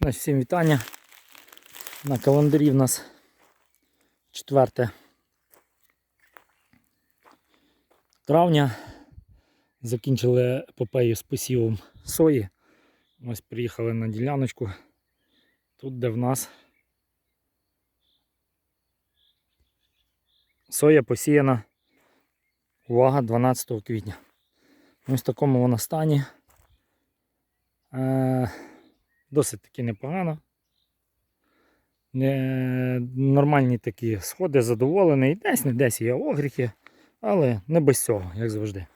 Всім вітання. На календарі в нас 4 травня. Закінчили епопею з посівом сої. Ось приїхали на діляночку. Тут, де в нас соя посіяна. Увага, 12 квітня. Ось в такому вона стані. Е, досить таки непогано. Не, нормальні такі сходи, задоволений. Десь не десь є огріхи, але не без цього, як завжди.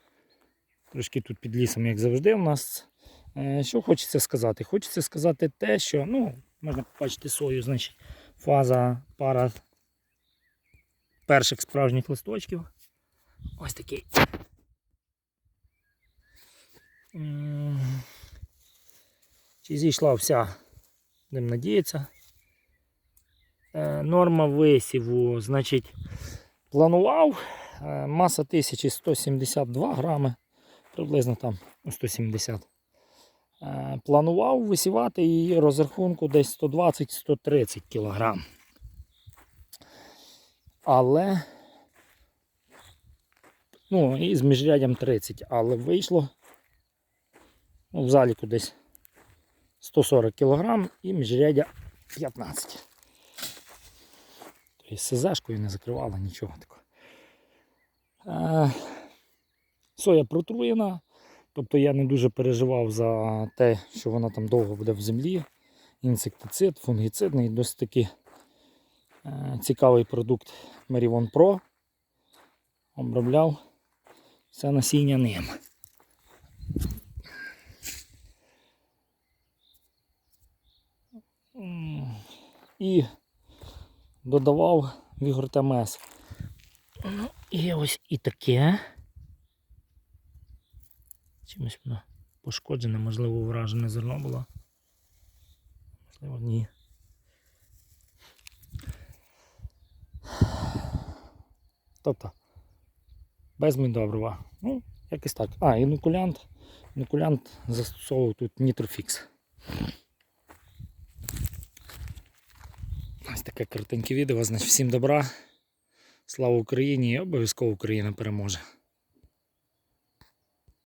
Трошки тут під лісом, як завжди, у нас. Е, що хочеться сказати? Хочеться сказати те, що ну, можна побачити сою, значить, фаза пара перших справжніх листочків. Ось такий. Чи зійшла вся, будемо надіятися. Е, Норма висіву, значить, планував е, маса 1172 грами, приблизно там ну, 170. Е, Планував висівати її розрахунку десь 120-130 кг. Але ну, і з міжрядям 30, але вийшло ну, в заліку десь 140 кг і міжрядя 15. Тобто СЗшкою не закривала нічого такого. Е, соя протруєна, тобто я не дуже переживав за те, що вона там довго буде в землі. Інсектицид, фунгіцидний, досить таки е, цікавий продукт Merivon Pro. Обробляв все насіння ним. І додавав Вігор ТМС. Ну, і ось і таке. Чимось воно пошкоджене, можливо, вражене зерно було. Можливо, ні. Тобто, без добрива. Ну, якось так. А, інокулянт. Інокулянт застосовував тут нітрофікс. Ось таке коротеньке відео. Значить, всім добра. Слава Україні і обов'язково Україна переможе.